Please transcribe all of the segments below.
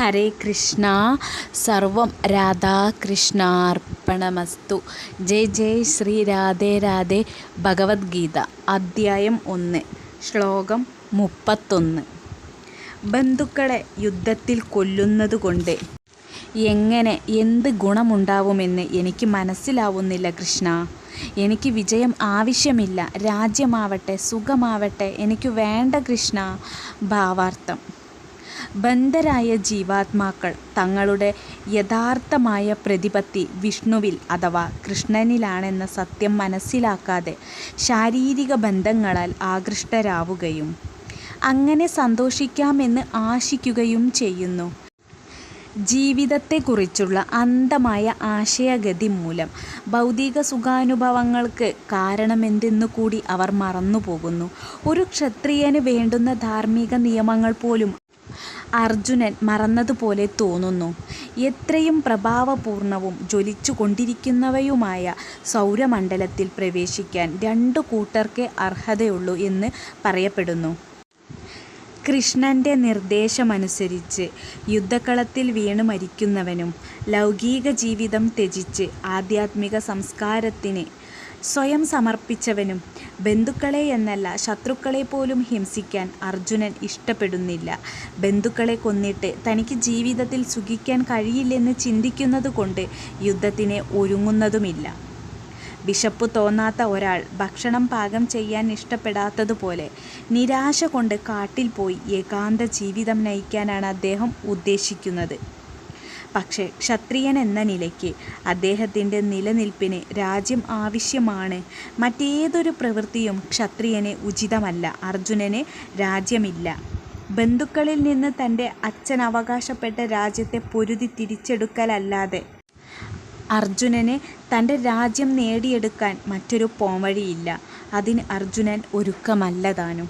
ഹരേ കൃഷ്ണ. സർവം രാധാകൃഷ്ണാർപ്പണമസ്തു ജയ് ജയ് ശ്രീ രാധേ രാധേ ഭഗവത്ഗീത അദ്ധ്യായം ഒന്ന് ശ്ലോകം മുപ്പത്തൊന്ന്. ബന്ധുക്കളെ യുദ്ധത്തിൽ കൊല്ലുന്നതുകൊണ്ട് എങ്ങനെ എന്ത് ഗുണമുണ്ടാവുമെന്ന് എനിക്ക് മനസ്സിലാവുന്നില്ല കൃഷ്ണ. എനിക്ക് വിജയം ആവശ്യമില്ല രാജ്യമാവട്ടെ സുഖമാവട്ടെ എനിക്ക് വേണ്ട കൃഷ്ണ. ഭാവാർത്ഥം. ബന്ധരായ ജീവാത്മാക്കൾ തങ്ങളുടെ യഥാർത്ഥമായ പ്രതിപത്തി വിഷ്ണുവിൽ അഥവാ കൃഷ്ണനിലാണെന്ന സത്യം മനസ്സിലാക്കാതെ ശാരീരിക ബന്ധങ്ങളാൽ ആകൃഷ്ടരാവുകയും അങ്ങനെ സന്തോഷിക്കാമെന്ന് ആശിക്കുകയും ചെയ്യുന്നു. ജീവിതത്തെക്കുറിച്ചുള്ള അന്ധമായ ആശയഗതി മൂലം ഭൗതിക സുഖാനുഭവങ്ങൾക്ക് കാരണമെന്തെന്നു കൂടി അവർ മറന്നുപോകുന്നു. ഒരു ക്ഷത്രിയന് വേണ്ടുന്ന ധാർമ്മിക നിയമങ്ങൾ പോലും അർജുനൻ മറന്നതുപോലെ തോന്നുന്നു. എത്രയും പ്രഭാവപൂർണവും ജ്വലിച്ചു കൊണ്ടിരിക്കുന്നവയുമായ സൗരമണ്ഡലത്തിൽ പ്രവേശിക്കാൻ രണ്ടു കൂട്ടർക്കേ അർഹതയുള്ളൂ എന്ന് പറയപ്പെടുന്നു. കൃഷ്ണന്റെ നിർദ്ദേശമനുസരിച്ച് യുദ്ധക്കളത്തിൽ വീണ് മരിക്കുന്നവനും ലൗകിക ജീവിതം ത്യജിച്ച് ആധ്യാത്മിക സംസ്കാരത്തിന് സ്വയം സമർപ്പിച്ചവനും ബന്ധുക്കളെ എന്നല്ല ശത്രുക്കളെ പോലും ഹിംസിക്കാൻ അർജുനൻ ഇഷ്ടപ്പെടുന്നില്ല. ബന്ധുക്കളെ കൊന്നിട്ട് തനിക്ക് ജീവിതത്തിൽ സുഖിക്കാൻ കഴിയില്ലെന്ന് ചിന്തിക്കുന്നതുകൊണ്ട് യുദ്ധത്തിന് ഒരുങ്ങുന്നതുമില്ല. വിശപ്പ് തോന്നാത്ത ഒരാൾ ഭക്ഷണം പാകം ചെയ്യാൻ ഇഷ്ടപ്പെടാത്തതുപോലെ നിരാശ കൊണ്ട് കാട്ടിൽ പോയി ഏകാന്ത ജീവിതം നയിക്കാനാണ് അദ്ദേഹം ഉദ്ദേശിക്കുന്നത്. പക്ഷേ ക്ഷത്രിയൻ എന്ന നിലയ്ക്ക് അദ്ദേഹത്തിന്റെ നിലനിൽപ്പിന് രാജ്യം ആവശ്യമാണ്. മറ്റേതൊരു പ്രവൃത്തിയും ക്ഷത്രിയന് ഉചിതമല്ല. അർജുനന് രാജ്യമില്ല. ബന്ധുക്കളിൽ നിന്ന് തന്റെ അച്ഛൻ അവകാശപ്പെട്ട രാജ്യത്തെ പൊരുതി തിരിച്ചെടുക്കലല്ലാതെ അർജുനന് തന്റെ രാജ്യം നേടിയെടുക്കാൻ മറ്റൊരു പോംവഴിയില്ല. അതിന് അർജുനൻ ഒരുക്കമല്ല താനും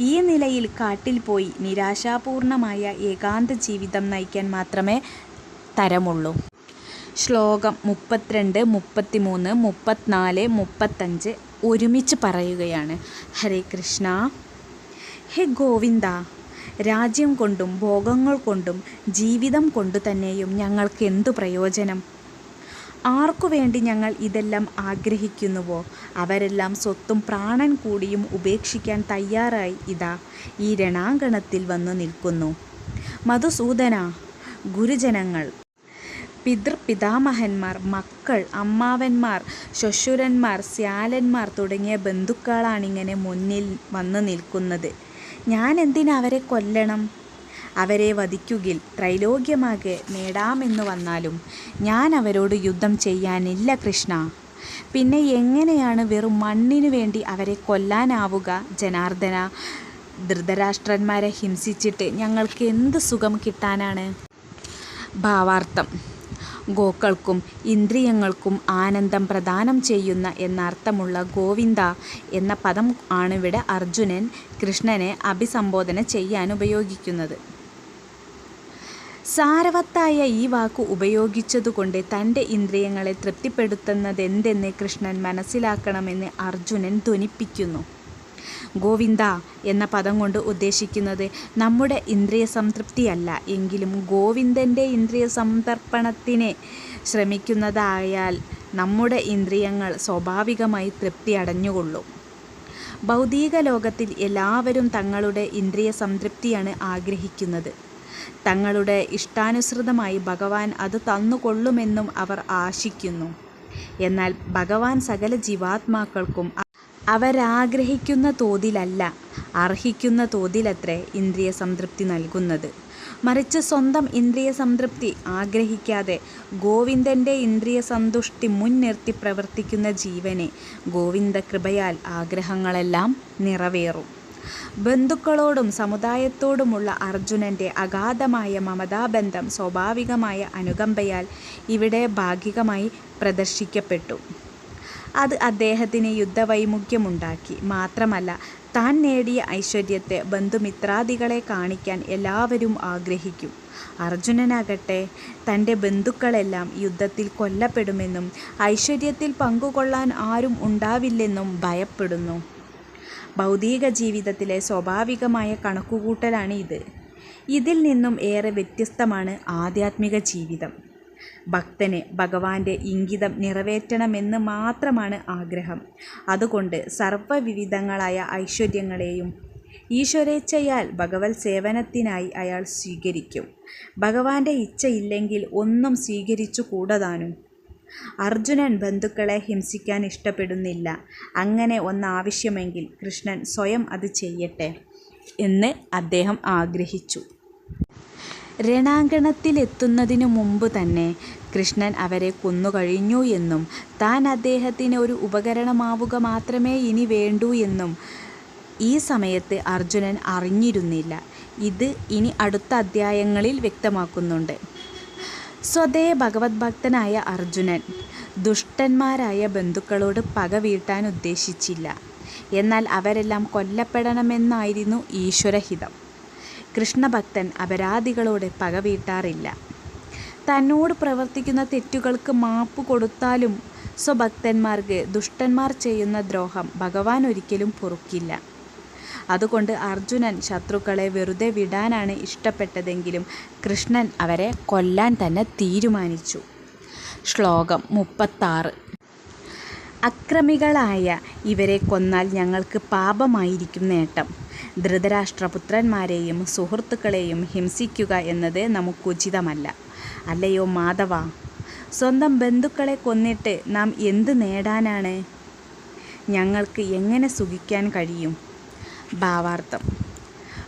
ഈ നിലയിൽ കാട്ടിൽ പോയി നിരാശാപൂർണമായ ഏകാന്ത ജീവിതം നയിക്കാൻ മാത്രമേ തരമുള്ളൂ. ശ്ലോകം മുപ്പത്തിരണ്ട് മുപ്പത്തിമൂന്ന് മുപ്പത്തിനാല് മുപ്പത്തഞ്ച് ഒരുമിച്ച് പറയുകയാണ്. ഹരേ കൃഷ്ണ. ഹേ ഗോവിന്ദ രാജ്യം കൊണ്ടും ഭോഗങ്ങൾ കൊണ്ടും ജീവിതം കൊണ്ടു തന്നെയും ഞങ്ങൾക്ക് എന്തു പ്രയോജനം? ആർക്കു വേണ്ടി ഞങ്ങൾ ഇതെല്ലാം ആഗ്രഹിക്കുന്നുവോ? അവരെല്ലാം സ്വത്തും പ്രാണൻ കൂടിയും ഉപേക്ഷിക്കാൻ തയ്യാറായി ഇതാ ഈ രണാങ്കണത്തിൽ വന്നു നിൽക്കുന്നു. മധുസൂദന ഗുരുജനങ്ങൾ പിതൃപിതാമഹന്മാർ മക്കൾ അമ്മാവന്മാർ ശ്വശുരന്മാർ സ്യാലന്മാർ തുടങ്ങിയ ബന്ധുക്കളാണിങ്ങനെ മുന്നിൽ വന്നു നിൽക്കുന്നത്. ഞാൻ എന്തിനാ അവരെ കൊല്ലണം? അവരെ വധിക്കുകിൽ ത്രൈലോക്യമാകെ നേടാമെന്ന് വന്നാലും ഞാൻ അവരോട് യുദ്ധം ചെയ്യാനില്ല കൃഷ്ണ. പിന്നെ എങ്ങനെയാണ് വെറും മണ്ണിനു വേണ്ടി അവരെ കൊല്ലാനാവുക? ജനാർദ്ദന ധൃതരാഷ്ട്രന്മാരെ ഹിംസിച്ചിട്ട് ഞങ്ങൾക്ക് എന്ത് സുഖം കിട്ടാനാണ്? ഭാവാർത്ഥം. ഗോക്കൾക്കും ഇന്ദ്രിയങ്ങൾക്കും ആനന്ദം പ്രദാനം ചെയ്യുന്ന എന്നർത്ഥമുള്ള ഗോവിന്ദ എന്ന പദം ആണിവിടെ അർജുനൻ കൃഷ്ണനെ അഭിസംബോധന ചെയ്യാൻ ഉപയോഗിക്കുന്നത്. സാരവത്തായ ഈ വാക്ക് ഉപയോഗിച്ചതുകൊണ്ട് തന്റെ ഇന്ദ്രിയങ്ങളെ തൃപ്തിപ്പെടുത്തുന്നതെന്തെന്ന് കൃഷ്ണൻ മനസ്സിലാക്കണമെന്ന് അർജുനൻ ധ്വനിപ്പിക്കുന്നു. ഗോവിന്ദ എന്ന പദം കൊണ്ട് ഉദ്ദേശിക്കുന്നത് നമ്മുടെ ഇന്ദ്രിയ സംതൃപ്തിയല്ല എങ്കിലും ഗോവിന്ദന്റെ ഇന്ദ്രിയ സംതർപ്പണത്തിന് ശ്രമിക്കുന്നതായാൽ നമ്മുടെ ഇന്ദ്രിയങ്ങൾ സ്വാഭാവികമായി തൃപ്തി അടഞ്ഞുകൊള്ളും. ഭൗതിക ലോകത്തിൽ എല്ലാവരും തങ്ങളുടെ ഇന്ദ്രിയ സംതൃപ്തിയാണ് ആഗ്രഹിക്കുന്നത്. തങ്ങളുടെ ഇഷ്ടാനുസൃതമായി ഭഗവാൻ അത് തന്നുകൊള്ളുമെന്നും അവർ ആശിക്കുന്നു. എന്നാൽ ഭഗവാൻ സകല ജീവാത്മാക്കൾക്കും അവരാഗ്രഹിക്കുന്ന തോതിലല്ല അർഹിക്കുന്ന തോതിലത്രേ ഇന്ദ്രിയ സംതൃപ്തി നൽകുന്നത്. മറിച്ച് സ്വന്തം ഇന്ദ്രിയ സംതൃപ്തി ആഗ്രഹിക്കാതെ ഗോവിന്ദന്റെ ഇന്ദ്രിയ സന്തുഷ്ടി മുൻനിർത്തി പ്രവർത്തിക്കുന്ന ജീവനെ ഗോവിന്ദ കൃപയാൽ ആഗ്രഹങ്ങളെല്ലാം നിറവേറും. ബന്ധുക്കളോടും സമുദായത്തോടുമുള്ള അർജുനന്റെ അഗാധമായ മമതാബന്ധം സ്വാഭാവികമായ അനുകമ്പയാൽ ഇവിടെ ഭാഗികമായി പ്രദർശിക്കപ്പെട്ടു. അത് അദ്ദേഹത്തിന് യുദ്ധവൈമുഖ്യമുണ്ടാക്കി. മാത്രമല്ല താൻ നേടിയ ഐശ്വര്യത്തെ ബന്ധുമിത്രാദികളെ കാണിക്കാൻ എല്ലാവരും ആഗ്രഹിക്കും. അർജുനനാകട്ടെ തന്റെ ബന്ധുക്കളെല്ലാം യുദ്ധത്തിൽ കൊല്ലപ്പെടുമെന്നും ഐശ്വര്യത്തിൽ പങ്കുകൊള്ളാൻ ആരും ഉണ്ടാവില്ലെന്നും ഭയപ്പെടുന്നു. ഭൗതിക ജീവിതത്തിലെ സ്വാഭാവികമായ കണക്കുകൂട്ടലാണ് ഇത് ഇതിൽ നിന്നും ഏറെ വ്യത്യസ്തമാണ് ആധ്യാത്മിക ജീവിതം. ഭക്തന് ഭഗവാന്റെ ഇംഗിതം നിറവേറ്റണമെന്ന് മാത്രമാണ് ആഗ്രഹം. അതുകൊണ്ട് സർവവിവിധങ്ങളായ ഐശ്വര്യങ്ങളെയും ഈശ്വരേച്ഛയാൽ ഭഗവത് സേവനത്തിനായി അയാൾ സ്വീകരിക്കും. ഭഗവാന്റെ ഇച്ഛയില്ലെങ്കിൽ ഒന്നും സ്വീകരിച്ചു കൂടതാനും. അർജുനൻ ബന്ധുക്കളെ ഹിംസിക്കാൻ ഇഷ്ടപ്പെടുന്നില്ല. അങ്ങനെ ഒന്നാവശ്യമെങ്കിൽ കൃഷ്ണൻ സ്വയം അത് ചെയ്യട്ടെ എന്ന് അദ്ദേഹം ആഗ്രഹിച്ചു. രണാങ്കണത്തിലെത്തുന്നതിനു മുമ്പ് തന്നെ കൃഷ്ണൻ അവരെ കൊന്നുകഴിഞ്ഞു എന്നും താൻ അദ്ദേഹത്തിന് ഒരു ഉപകരണമാവുക മാത്രമേ ഇനി വേണ്ടൂ എന്നും ഈ സമയത്ത് അർജുനൻ അറിഞ്ഞിരുന്നില്ല. ഇത് ഇനി അടുത്ത അധ്യായങ്ങളിൽ വ്യക്തമാക്കുന്നുണ്ട്. സ്വതേ ഭഗവത് ഭക്തനായ അർജുനൻ ദുഷ്ടന്മാരായ ബന്ധുക്കളോട് പക വീട്ടാൻ ഉദ്ദേശിച്ചില്ല. എന്നാൽ അവരെല്ലാം കൊല്ലപ്പെടണമെന്നായിരുന്നു ഈശ്വരഹിതം. കൃഷ്ണഭക്തൻ അപരാധികളോട് പക വീട്ടാറില്ല തന്നോട് പ്രവർത്തിക്കുന്ന തെറ്റുകൾക്ക് മാപ്പ് കൊടുത്താലും സ്വഭക്തന്മാർക്ക് ദുഷ്ടന്മാർ ചെയ്യുന്ന ദ്രോഹം ഭഗവാൻ ഒരിക്കലും പൊറുക്കില്ല. അതുകൊണ്ട് അർജുനൻ ശത്രുക്കളെ വെറുതെ വിടാനാണ് ഇഷ്ടപ്പെട്ടതെങ്കിലും കൃഷ്ണൻ അവരെ കൊല്ലാൻ തന്നെ തീരുമാനിച്ചു. ശ്ലോകം മുപ്പത്താറ്. അക്രമികളായ ഇവരെ കൊന്നാൽ ഞങ്ങൾക്ക് പാപമായിരിക്കും നേട്ടം. ധൃതരാഷ്ട്രപുത്രന്മാരെയും സുഹൃത്തുക്കളെയും ഹിംസിക്കുക എന്നത് നമുക്കുചിതമല്ല അല്ലയോ മാധവ? സ്വന്തം ബന്ധുക്കളെ കൊന്നിട്ട് നാം എന്ത് നേടാനാണ്? ഞങ്ങൾക്ക് എങ്ങനെ സുഖിക്കാൻ കഴിയും? ഭാവാർത്ഥം.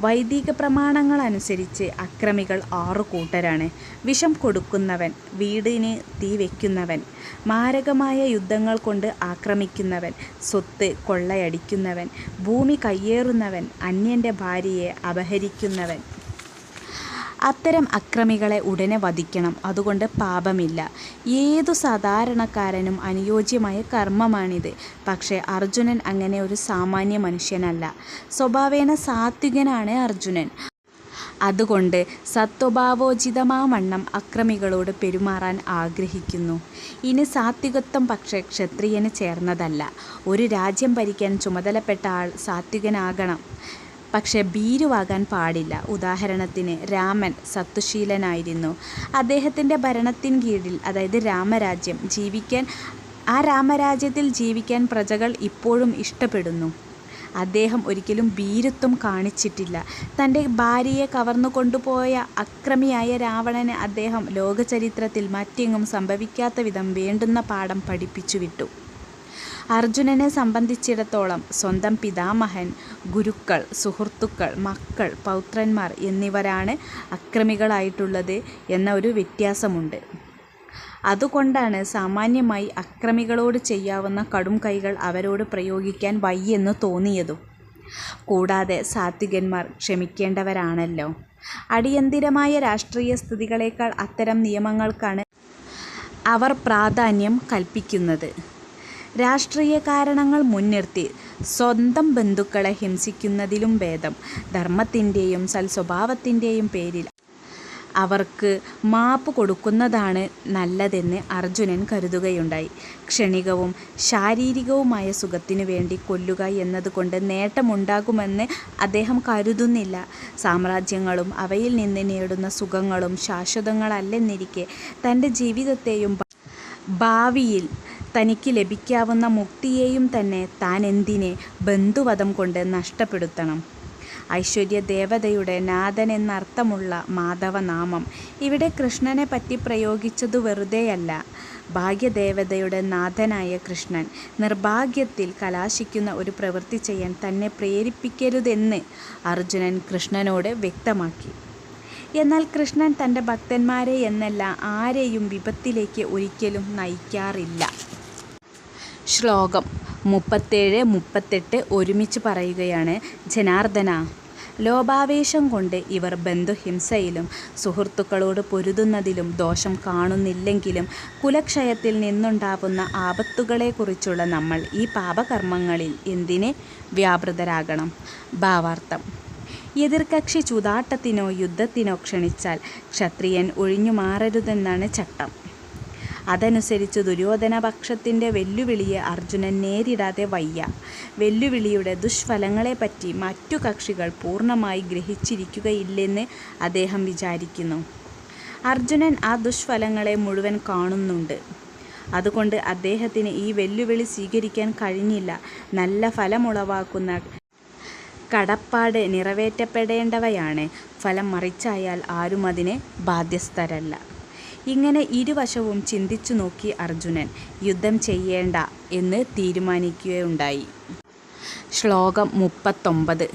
വൈദിക പ്രമാണങ്ങൾ അനുസരിച്ച് അക്രമികൾ ആറു കൂട്ടരാണ്. വിഷം കൊടുക്കുന്നവൻ വീടിന് തീ വയ്ക്കുന്നവൻ മാരകമായ യുദ്ധങ്ങൾ കൊണ്ട് ആക്രമിക്കുന്നവൻ സ്വത്ത് കൊള്ളയടിക്കുന്നവൻ ഭൂമി കയ്യേറുന്നവൻ അന്യന്റെ ഭാര്യയെ അപഹരിക്കുന്നവൻ. അത്തരം അക്രമികളെ ഉടനെ വധിക്കണം. അതുകൊണ്ട് പാപമില്ല. ഏതു സാധാരണക്കാരനും അനുയോജ്യമായ കർമ്മമാണിത്. പക്ഷേ അർജുനൻ അങ്ങനെ ഒരു സാമാന്യ മനുഷ്യനല്ല. സ്വഭാവേന സാത്വികനാണ് അർജുനൻ. അതുകൊണ്ട് സത്വഭാവോചിതമാവണ്ണം അക്രമികളോട് പെരുമാറാൻ ആഗ്രഹിക്കുന്നു. ഇനി സാത്വികത്വം പക്ഷേ ക്ഷത്രിയന് ചേർന്നതല്ല. ഒരു രാജ്യം ഭരിക്കാൻ ചുമതലപ്പെട്ട ആൾ സാത്വികനാകണം. പക്ഷേ ഭീരുവാകാൻ പാടില്ല. ഉദാഹരണത്തിന് രാമൻ സത്വശീലനായിരുന്നു. അദ്ദേഹത്തിന്റെ ഭരണത്തിൻ കീഴിൽ അതായത് രാമരാജ്യം ജീവിക്കാൻ ആ രാമരാജ്യത്തിൽ ജീവിക്കാൻ പ്രജകൾ ഇപ്പോഴും ഇഷ്ടപ്പെടുന്നു. അദ്ദേഹം ഒരിക്കലും ഭീരുത്വം കാണിച്ചിട്ടില്ല. തന്റെ ഭാര്യയെ കവർന്നു കൊണ്ടുപോയ അക്രമിയായ രാവണനെ അദ്ദേഹം ലോകചരിത്രത്തിൽ മറ്റെങ്ങും സംഭവിക്കാത്ത വിധം വേണ്ടുന്ന പാഠം പഠിപ്പിച്ചു വിട്ടു അർജുനനെ സംബന്ധിച്ചിടത്തോളം സ്വന്തം പിതാമഹൻ ഗുരുക്കൾ സുഹൃത്തുക്കൾ മക്കൾ പൗത്രന്മാർ എന്നിവരാണ് അക്രമികളായിട്ടുള്ളത് എന്ന ഒരു വ്യത്യാസമുണ്ട്. അതുകൊണ്ടാണ് സാമാന്യമായി അക്രമികളോട് ചെയ്യാവുന്ന കടും കൈകൾ അവരോട് പ്രയോഗിക്കാൻ വയ്യെന്ന് തോന്നിയതും. കൂടാതെ സാത്വികന്മാർ ക്ഷമിക്കേണ്ടവരാണല്ലോ. അടിയന്തിരമായ രാഷ്ട്രീയ സ്ഥിതികളേക്കാൾ അത്തരം നിയമങ്ങൾക്കാണ് അവർ പ്രാധാന്യം കൽപ്പിക്കുന്നത്. രാഷ്ട്രീയ കാരണങ്ങൾ മുൻനിർത്തി സ്വന്തം ബന്ധുക്കളെ ഹിംസിക്കുന്നതിലും ഭേദം. ധർമ്മത്തിന്റെയും സൽസ്വഭാവത്തിന്റെയും പേരിൽ അവർക്ക് മാപ്പ് കൊടുക്കുന്നതാണ് നല്ലതെന്ന് അർജുനൻ കരുതുകയുണ്ടായി. ക്ഷണികവും ശാരീരികവുമായ സുഖത്തിനു വേണ്ടി കൊല്ലുക എന്നതുകൊണ്ട് നേട്ടമുണ്ടാകുമെന്ന് അദ്ദേഹം കരുതുന്നില്ല. സാമ്രാജ്യങ്ങളും അവയിൽ നിന്ന് നേടുന്ന സുഖങ്ങളും ശാശ്വതങ്ങളല്ലെന്നിരിക്കെ തന്റെ ജീവിതത്തെയും ഭാവിയിൽ തനിക്ക് ലഭിക്കാവുന്ന മുക്തിയെയും തന്നെ താൻ എന്തിനെ ബന്ധുവധം കൊണ്ട് നഷ്ടപ്പെടുത്തണം. ഐശ്വര്യ ദേവതയുടെ നാഥൻ എന്നർത്ഥമുള്ള മാധവനാമം ഇവിടെ കൃഷ്ണനെ പറ്റി പ്രയോഗിച്ചത് വെറുതെയല്ല. ഭാഗ്യദേവതയുടെ നാഥനായ കൃഷ്ണൻ നിർഭാഗ്യത്തിൽ കലാശിക്കുന്ന ഒരു പ്രവൃത്തി ചെയ്യാൻ തന്നെ പ്രേരിപ്പിക്കരുതെന്ന് അർജുനൻ കൃഷ്ണനോട് വ്യക്തമാക്കി. എന്നാൽ കൃഷ്ണൻ തന്റെ ഭക്തന്മാരെ എന്നല്ല ആരെയും വിപത്തിലേക്ക് ഒരിക്കലും നയിക്കാറില്ല. ശ്ലോകം മുപ്പത്തേഴ് മുപ്പത്തെട്ട് ഒരുമിച്ച് പറയുകയാണ് ജനാർദ്ദന. ലോഭാവേശം കൊണ്ട് ഇവർ ബന്ധുഹിംസയിലും സുഹൃത്തുക്കളോട് പൊരുതുന്നതിലും ദോഷം കാണുന്നില്ലെങ്കിലും കുലക്ഷയത്തിൽ നിന്നുണ്ടാകുന്ന ആപത്തുകളെക്കുറിച്ചുള്ള നമ്മൾ ഈ പാപകർമ്മങ്ങളിൽ എന്തിനെ വ്യാപൃതരാകണം? ഭാവാർത്ഥം. എതിർകക്ഷി ചൂതാട്ടത്തിനോ യുദ്ധത്തിനോ ക്ഷണിച്ചാൽ ക്ഷത്രിയൻ ഒഴിഞ്ഞു മാറരുതെന്നാണ് ചട്ടം. അതനുസരിച്ച് ദുര്യോധന ദുര്യോധനപക്ഷത്തിന്റെ വെല്ലുവിളിയെ അർജുനൻ നേരിടാതെ വയ്യ. വെല്ലുവിളിയുടെ ദുഷ്ഫലങ്ങളെപ്പറ്റി മറ്റു കക്ഷികൾ പൂർണമായി ഗ്രഹിച്ചിരിക്കുകയില്ലെന്ന് അദ്ദേഹം വിചാരിക്കുന്നു. അർജുനൻ ആ ദുഷ്ഫലങ്ങളെ മുഴുവൻ കാണുന്നുണ്ട്. അതുകൊണ്ട് അദ്ദേഹത്തിന് ഈ വെല്ലുവിളി സ്വീകരിക്കാൻ കഴിഞ്ഞില്ല. നല്ല ഫലമുളവാക്കുന്ന കടപ്പാട് നിറവേറ്റപ്പെടേണ്ടവയാണ്. ഫലം മറിച്ചായാൽ ആരും അതിനെ ബാധ്യസ്ഥരല്ല. ഇങ്ങനെ ഇരുവശവും ചിന്തിച്ചു നോക്കി അർജുനൻ യുദ്ധം ചെയ്യേണ്ട എന്ന് തീരുമാനിക്കുകയുണ്ടായി. ശ്ലോകം മുപ്പത്തൊമ്പത്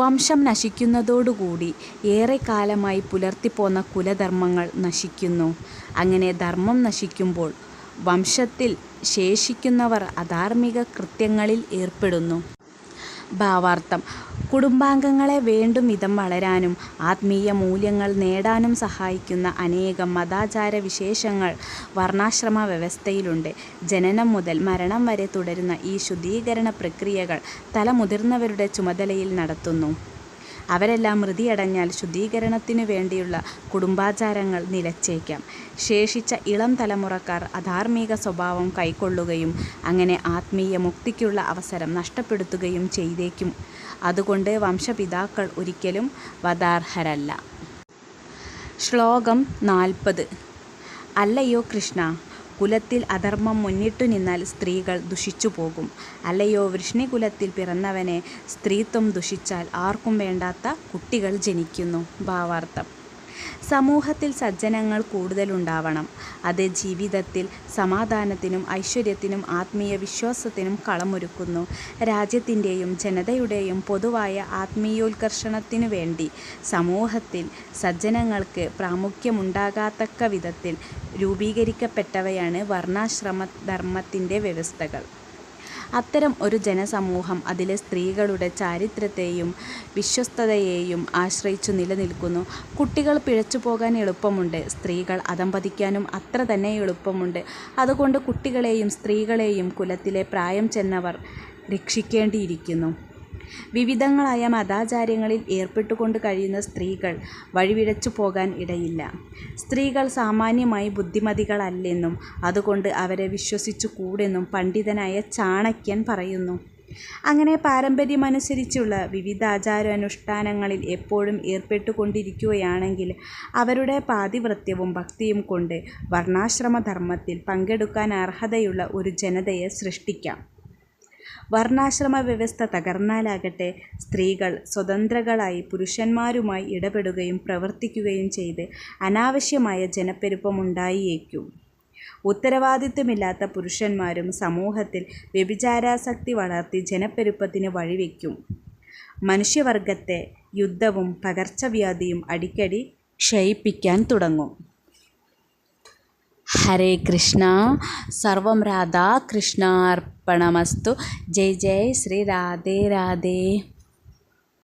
വംശം നശിക്കുന്നതോടുകൂടി ഏറെക്കാലമായി പുലർത്തിപ്പോന്ന കുലധർമ്മങ്ങൾ നശിക്കുന്നു. അങ്ങനെ ധർമ്മം നശിക്കുമ്പോൾ വംശത്തിൽ ശേഷിക്കുന്നവർ അധാർമിക കൃത്യങ്ങളിൽ ഏർപ്പെടുന്നു. ഭാവാർത്ഥം കുടുംബാംഗങ്ങളെ വേണ്ടും വിധം വളരാനും ആത്മീയ മൂല്യങ്ങൾ നേടാനും സഹായിക്കുന്ന അനേകം മതാചാര വിശേഷങ്ങൾ വർണാശ്രമ വ്യവസ്ഥയിലുണ്ട് ജനനം മുതൽ മരണം വരെ തുടരുന്ന ഈ ശുദ്ധീകരണ പ്രക്രിയകൾ തലമുതിർന്നവരുടെ ചുമതലയിൽ നടത്തുന്നു. അവരെല്ലാം മൃതിയടഞ്ഞാൽ ശുദ്ധീകരണത്തിനുവേണ്ടിയുള്ള കുടുംബാചാരങ്ങൾ നിലച്ചേക്കാം. ശേഷിച്ച ഇളം തലമുറക്കാർ അധാർമിക സ്വഭാവം കൈക്കൊള്ളുകയും അങ്ങനെ ആത്മീയ മുക്തിക്കുള്ള അവസരം നഷ്ടപ്പെടുത്തുകയും ചെയ്തേക്കും. അതുകൊണ്ട് വംശപിതാക്കൾ ഒരിക്കലും വദാർഹരല്ല ശ്ലോകം നാൽപ്പത് അല്ലയോ കൃഷ്ണാ, കുലത്തിൽ അധർമ്മം മുന്നിട്ടു നിന്നാൽ സ്ത്രീകൾ ദുഷിച്ചു പോകും അല്ലയോ വൃഷ്ണികുലത്തിൽ പിറന്നവനെ സ്ത്രീത്വം ദുഷിച്ചാൽ ആർക്കും വേണ്ടാത്ത കുട്ടികൾ ജനിക്കുന്നു. ഭാവാർത്ഥം സമൂഹത്തിൽ സജ്ജനങ്ങൾ കൂടുതലുണ്ടാവണം. അത് ജീവിതത്തിൽ സമാധാനത്തിനും ഐശ്വര്യത്തിനും ആത്മീയ വിശ്വാസത്തിനും കളമൊരുക്കുന്നു. രാജ്യത്തിന്റെയും ജനതയുടെയും പൊതുവായ ആത്മീയോത്കർഷണത്തിനു വേണ്ടി സമൂഹത്തിൽ സജ്ജനങ്ങൾക്ക് പ്രാമുഖ്യമുണ്ടാകത്തക്കവിധത്തിൽ രൂപീകരിക്കപ്പെട്ടവയാണ് വർണാശ്രമധർമ്മത്തിന്റെ വ്യവസ്ഥകൾ. അത്തരം ഒരു ജനസമൂഹം അതിലെ സ്ത്രീകളുടെ ചാരിത്രത്തെയും വിശ്വസ്തതയെയും ആശ്രയിച്ചു നിലനിൽക്കുന്നു. കുട്ടികൾ പിഴച്ചു പോകാൻ എളുപ്പമുണ്ട്. സ്ത്രീകൾ അതമ്പതിക്കാനും അത്ര തന്നെ എളുപ്പമുണ്ട്. അതുകൊണ്ട് കുട്ടികളെയും സ്ത്രീകളെയും കുലത്തിലെ പ്രായം ചെന്നവർ രക്ഷിക്കേണ്ടിയിരിക്കുന്നു. വിവിധങ്ങളായ മതാചാരങ്ങളിൽ ഏർപ്പെട്ടുകൊണ്ട് കഴിയുന്ന സ്ത്രീകൾ വഴിപിഴച്ചുപോകാൻ ഇടയില്ല. സ്ത്രീകൾ സാമാന്യമായി ബുദ്ധിമതികളല്ലെന്നും അതുകൊണ്ട് അവരെ വിശ്വസിച്ചു കൂടെന്നും പണ്ഡിതനായ ചാണക്യൻ പറയുന്നു. അങ്ങനെ പാരമ്പര്യമനുസരിച്ചുള്ള വിവിധ ആചാരാനുഷ്ഠാനങ്ങളിൽ എപ്പോഴും ഏർപ്പെട്ടുകൊണ്ടിരിക്കുകയാണെങ്കിൽ അവരുടെ പാതിവൃത്യവും ഭക്തിയും കൊണ്ട് വർണാശ്രമധർമ്മത്തിൽ പങ്കെടുക്കാൻ അർഹതയുള്ള ഒരു ജനതയെ സൃഷ്ടിക്കാം. വർണാശ്രമവ്യവസ്ഥ തകർന്നാലാകട്ടെ സ്ത്രീകൾ സ്വതന്ത്രകളായി പുരുഷന്മാരുമായി ഇടപെടുകയും പ്രവർത്തിക്കുകയും ചെയ്ത് അനാവശ്യമായ ജനപ്പെരുപ്പമുണ്ടായിയേക്കും ഉത്തരവാദിത്വമില്ലാത്ത പുരുഷന്മാരും സമൂഹത്തിൽ വ്യഭിചാരാസക്തി വളർത്തി ജനപ്പെരുപ്പത്തിന് വഴിവെക്കും. മനുഷ്യവർഗത്തെ യുദ്ധവും പകർച്ചവ്യാധിയും അടിക്കടി ക്ഷയിപ്പിക്കാൻ തുടങ്ങും. ഹരേ കൃഷ്ണ സർവം രാധാകൃഷ്ണാർപ്പണമസ്തു ജയ് ജയ് ശ്രീ രാധേ രാധേ